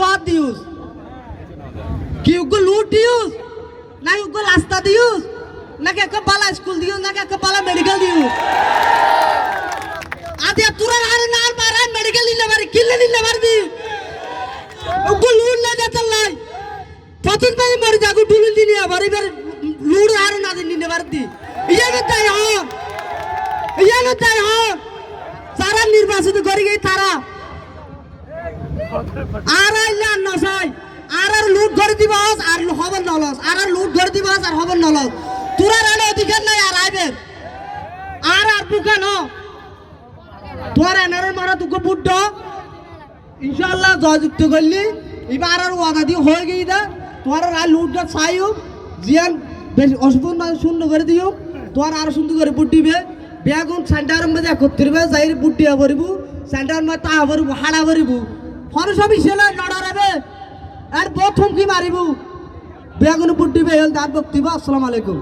গদ দিউস কি উগ্র লুট দিউস না উগ্র রাস্তা দিউস নাকি একটা বালা স্কুল দিউস নাকি একটা বালা মেডিকেল দিউস আদি তোরা আর না আর মারা মেডিকেল নিলে মারি কিল্লে নিলে মারবি উগ্র লুট না যেতে লাই প্রথম পাই মরি যাগু ডুলুন দিনি, আবার এবার লুট আর না দিন নিলে মারতি ইয়ে তাই হন। ইয়ে তাই হন। যারা নির্বাচিত করে গিয়ে তারা আর আইলে আর নসাই আর আর লুট করে দিবাস আর হবন নলস। আর আর লুট করে দিবাস আর হবন নলস। তোরা রালে অধিকার নাই, আর আইবে। আর আর বুকা ন। তোর এনারে মারা তুকে বুড্ড ইনশাআল্লাহ জয়যুক্ত করলি। এবার আর ওয়াদা দিয়ে হয়ে গিয়ে দা। তোর আর লুট চাইও। জিয়ান বেশি অসুবিধা শূন্য করে দিও। তোর আর সুন্দর করে বুটিবে বেগুন সেন্টার মধ্যে একত্রিবে যাই বুটিয়া ভরিবু সেন্টার মধ্যে তা ভরিবু হাড়া ভরিবু ফরে সব ইসেলে লড়াবে আর প্রথম কি মারিবু। বেগুন বুটিবে দাঁত বক্তব্য আসসালামু আলাইকুম।